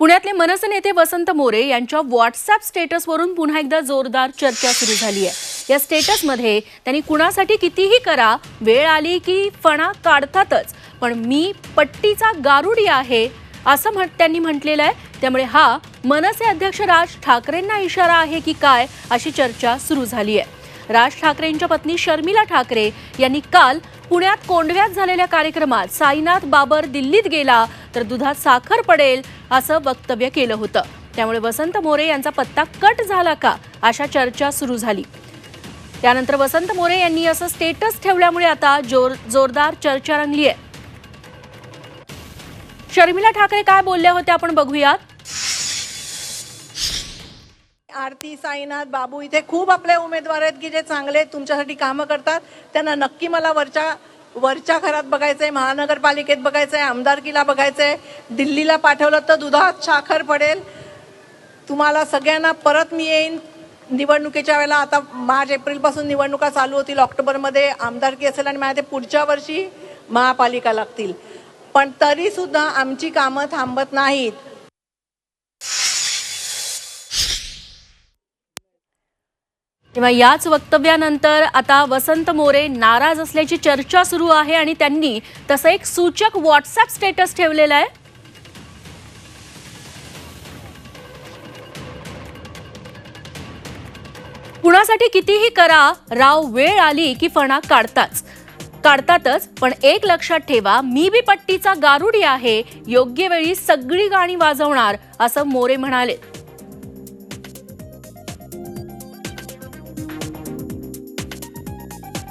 पुण्यातले मनसे नेते वसंत मोरे यांच्या व्हॉट्सअप स्टेटसवरून पुन्हा एकदा जोरदार चर्चा सुरू झाली आहे. या स्टेटसमध्ये त्यांनी कुणासाठी कितीही करा वेळ आली की फणा काढतातच पण मी पट्टीचा गारुडी आहे असं म्हण त्यांनी म्हटलेलं आहे. त्यामुळे हा मनसे अध्यक्ष राज ठाकरेंना इशारा आहे की काय अशी चर्चा सुरू झाली आहे. राज ठाकरेंच्या पत्नी शर्मिला ठाकरे यांनी काल पुण्यात कोंडव्यात झालेल्या कार्यक्रमात साईनाथ बाबर दिल्लीत गेला तर दुधात साखर पडेल असं वक्तव्य केलं होतं. त्यामुळे वसंत मोरे यांचा पत्ता कट झाला का? अशा चर्चा सुरू झाली. त्यानंतर वसंत मोरे यांनी असं स्टेटस ठेवल्यामुळे आता जोर जोरदार चर्चा रंगली आहे. शर्मिला ठाकरे काय बोलल्या होत्या आपण बघूयात. आरती साईनाथ बाबू इथे खूप आपले उमेदवार आहेत की जे चांगले तुमच्यासाठी कामं करतात. त्यांना नक्की मला वरच्या वरच्या घरात बघायचं आहे महानगरपालिकेत बघायचं आहे आमदारकीला बघायचं आहे दिल्लीला पाठवलं तर दुधात साखर पडेल. तुम्हाला सगळ्यांना परत मी येईन. निवडणुकीच्या वेळेला आता मार्च एप्रिलपासून निवडणुका चालू होतील ऑक्टोबरमध्ये. आमदारकी असेल आणि माझ्या ते पुढच्या वर्षी महापालिका लागतील. पण तरीसुद्धा आमची कामं थांबत नाहीत. तेव्हा याच वक्तव्यानंतर आता वसंत मोरे नाराज असल्याची चर्चा सुरू आहे आणि त्यांनी तसं एक सूचक व्हॉट्सअप स्टेटस ठेवलेलं आहे. कुणासाठी कितीही करा राव वेळ आली की फणा काढताच. काढतातच पण एक लक्षात ठेवा मी बी पट्टीचा गारुडी आहे योग्य वेळी सगळी गाणी वाजवणार असं मोरे म्हणाले.